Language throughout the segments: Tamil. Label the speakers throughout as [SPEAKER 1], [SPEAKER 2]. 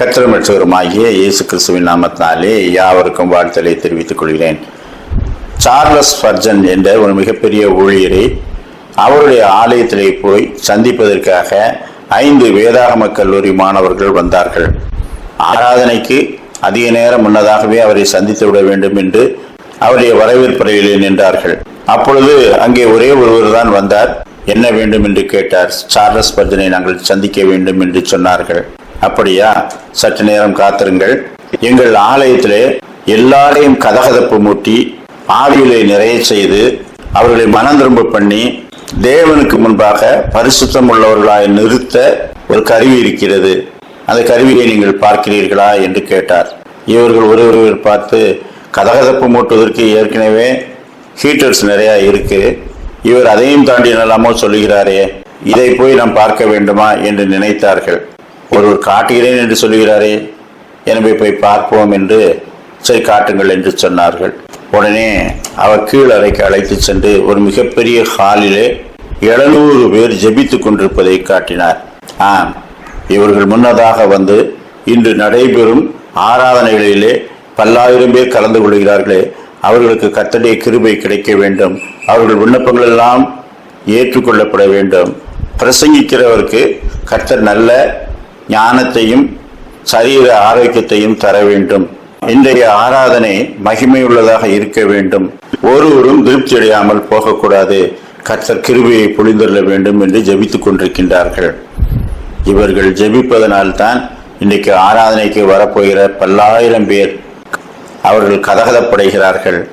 [SPEAKER 1] கத்திரமற்றவருமாகிய இயேசு கிறிஸ்துவின் நாமத்தினாலே யாவருக்கும் வாழ்த்தலை தெரிவித்துக் கொள்கிறேன். சார்லஸ் ஃபர்ஜன் என்ற ஒரு மிகப்பெரிய ஊழியரை அவருடைய ஆலயத்திலே போய் சந்திப்பதற்காக ஐந்து வேதாகம கல்லூரி மாணவர்கள் வந்தார்கள். ஆராதனைக்கு அதிக நேரம் முன்னதாகவே அவரை சந்தித்து விட வேண்டும் என்று அவருடைய வரவேற்பறையிலே நின்றார்கள். அப்பொழுது அங்கே ஒரே ஒருவர் தான் வந்தார். என்ன வேண்டும் என்று கேட்டார். சார்லஸ் பர்ஜனை நாங்கள் சந்திக்க வேண்டும் என்று சொன்னார்கள். அப்படியா? சற்று நேரம் காத்திருங்கள். எங்கள் ஆலயத்திலே எல்லாரையும் கதகதப்பு மூட்டி ஆவியிலே நிறைய செய்து அவர்களை மனம் திரும்ப பண்ணி தேவனுக்கு முன்பாக பரிசுத்தம் உள்ளவர்களாய் நிறுத்த ஒரு கருவி இருக்கிறது. அந்த கருவியை நீங்கள் பார்க்கிறீர்களா? என்று கேட்டார். இவர்கள் ஒருவர் பார்த்து கதகதப்பு மூட்டுவதற்கு ஏற்கனவே ஹீட்டர்ஸ் நிறையா இருக்கு. இவர் அதையும் தாண்டி நல்லாமோ சொல்லுகிறாரே. இதை போய் நாம் பார்க்க வேண்டுமா? என்று நினைத்தார்கள். காட்டுகிறேன் என்று சொல்லுகிறாரே. எனவே போய் பார்ப்போம் என்று சரி காட்டுங்கள் என்று சொன்னார்கள். உடனே அவர் கீழ் அறைக்கு அழைத்து சென்று ஒரு மிகப்பெரிய ஹாலிலே எழுநூறு பேர் ஜெபித்து கொண்டிருப்பதை காட்டினார். ஆம் இவர்கள் முன்னதாக வந்து இன்று நடைபெறும் ஆராதனைகளிலே பல்லாயிரம் பேர் கலந்து கொள்கிறார்களே. அவர்களுக்கு கத்தடைய கிருபை கிடைக்க வேண்டும். அவர்கள் விண்ணப்பங்கள் எல்லாம் ஏற்றுக்கொள்ளப்பட வேண்டும். பிரசங்கிக்கிறவருக்கு கர்த்தர் நல்ல ஞானத்தையும் சரீர ஆரோக்கியத்தையும் தர வேண்டும். இன்றைய ஆராதனை மகிமையுள்ளதாக இருக்க வேண்டும். ஒருவரும் திருப்தி அடையாமல் போகக்கூடாது. கர்த்தர் கிருவியை புரிந்துள்ள வேண்டும் என்று ஜபித்துக் கொண்டிருக்கின்றார்கள். இவர்கள் ஜபிப்பதனால்தான் இன்றைக்கு ஆராதனைக்கு வரப்போகிற பல்லாயிரம் பேர் அவர்கள் கதகதப்படைகிறார்கள்.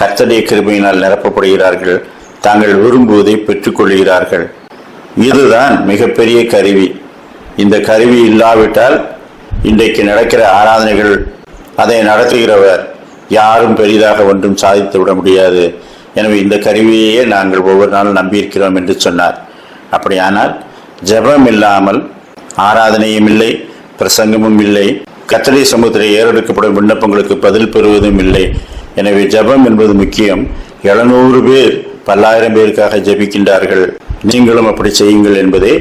[SPEAKER 1] கர்த்தடைய கிருபையினால் நிரப்பப்படுகிறார்கள். தாங்கள் விரும்புவதை பெற்றுக்கொள்கிறார்கள் இதுதான் மிகப்பெரிய கருவி. இந்த கருவி இல்லாவிட்டால் இன்றைக்கு நடக்கிற ஆராதனைகள் அதை நடத்துகிறவர் யாரும் பெரிதாக ஒன்றும் சாதித்து விட முடியாது. எனவே இந்த கருவியையே நாங்கள் ஒவ்வொரு நாளும் நம்பியிருக்கிறோம் என்று சொன்னார். அப்படியானால் ஜெபம் இல்லாமல் ஆராதனையும் இல்லை பிரசங்கமும் இல்லை கத்தடை சமூகத்தில் ஏறெடுக்கப்படும் விண்ணப்பங்களுக்கு பதில் பெறுவதும் இல்லை. எனவே ஜெபம் என்பது முக்கியம். எழுநூறு பேர் பல்லாயிரம் பேருக்காக ஜெபிக்கின்றார்கள். நீங்களும் அப்படி செய்யுங்கள் என்பதை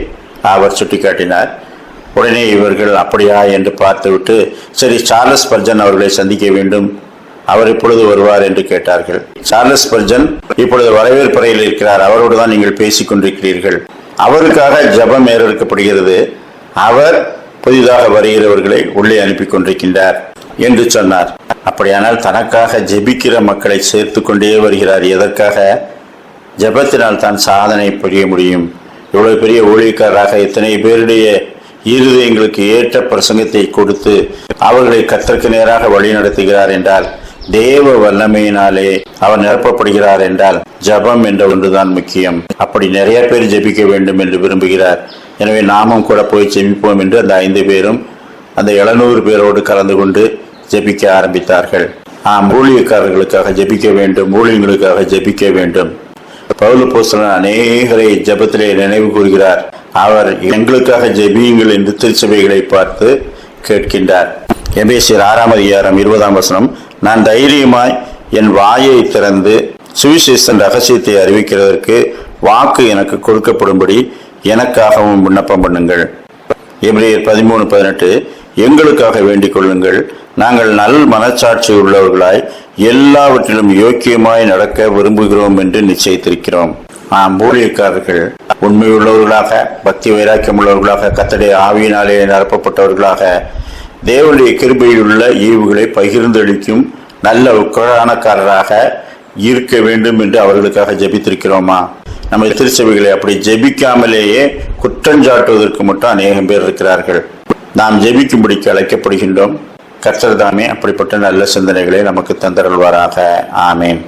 [SPEAKER 1] அவர் சுட்டிக்காட்டினார். உடனே இவர்கள் அப்படியா என்று பார்த்துவிட்டு சரி சார்லஸ் பர்ஜன் அவர்களை சந்திக்க வேண்டும். அவர் இப்பொழுது வருவார் என்று கேட்டார்கள். சார்லஸ் பர்ஜன் இப்பொழுது வரவேற்பறையில் இருக்கிறார். அவரோடு தான் நீங்கள் பேசிக் கொண்டிருக்கிறீர்கள். அவருக்காக ஜெபம் ஏறெடுக்கப்படுகிறது. அவர் புதிதாக வருகிறவர்களை உள்ளே அனுப்பி கொண்டிருக்கின்றார் என்று சொன்னார். அப்படியானால் தனக்காக ஜெபிக்கிற மக்களை சேர்த்து கொண்டே வருகிறார். எதற்காக? ஜெபத்தினால் தான் சாதனை புரிய முடியும். இவ்வளவு பெரிய ஊழியக்காரராக இத்தனை பேருடைய இருதயங்களுக்கு ஏற்ற பிரசங்கத்தை கொடுத்து அவர்களை கத்தற்கு நேராக வழி நடத்துகிறார் என்றால் தேவ வல்லமையினாலே அவர் நிரப்பப்படுகிறார் என்றால் ஜபம் என்ற ஒன்றுதான் முக்கியம். அப்படி நிறைய பேர் ஜெபிக்க வேண்டும் என்று விரும்புகிறார். எனவே நாமும் கூட போய் ஜெபிப்போம் என்று அந்த ஐந்து பேரும் அந்த எழுநூறு பேரோடு கலந்து கொண்டு ஜெபிக்க ஆரம்பித்தார்கள். ஆம் ஊழியக்காரர்களுக்காக ஜெபிக்க வேண்டும் ஊழியங்களுக்காக ஜெபிக்க வேண்டும். பவுல போஸ்தலன் அநேகரை ஜெபத்திலே நினைவு கூறுகிறார். அவர் எங்களுக்காக ஜெபியுங்கள் என்று திருச்சபைகளை பார்த்து கேட்கின்றார். எபேசியர் ஆறாம் அதிகாரம் இருபதாம் வசனம் நான் தைரியமாய் என் வாயை திறந்து சுவிசேஷன் ரகசியத்தை அறிவிக்கிறதற்கு வாக்கு எனக்கு கொடுக்கப்படும்படி எனக்காகவும் விண்ணப்பம் பண்ணுங்கள். எபிரேயர் பதிமூணு பதினெட்டு எங்களுக்காக வேண்டிக் கொள்ளுங்கள். நாங்கள் நல் மனச்சாட்சி உள்ளவர்களாய் எல்லாவற்றிலும் யோக்கியமாய் நடக்க விரும்புகிறோம் என்று நிச்சயித்திருக்கிறோம். நாம் ஊழியக்காரர்கள் உண்மையுள்ளவர்களாக பக்தி வைராக்கியம் உள்ளவர்களாக கத்தடைய ஆவியினாலே நிரப்பப்பட்டவர்களாக தேவனுடைய கிருபையிலுள்ள ஈவுகளை பகிர்ந்தளிக்கும் நல்ல உக்கரானக்காரராக இருக்க வேண்டும் என்று அவர்களுக்காக ஜெபித்திருக்கிறோமா? நம்ம திருச்சபைகளை அப்படி ஜெபிக்காமலேயே குற்றஞ்சாட்டுவதற்கு மட்டும் அநேகம் பேர் இருக்கிறார்கள். நாம் ஜெபிக்கும்படிக்கு அழைக்கப்படுகின்றோம். கர்த்தர் தாமே அப்படிப்பட்ட நல்ல சிந்தனைகளை நமக்கு தந்தருள்வாராக. ஆமேன்.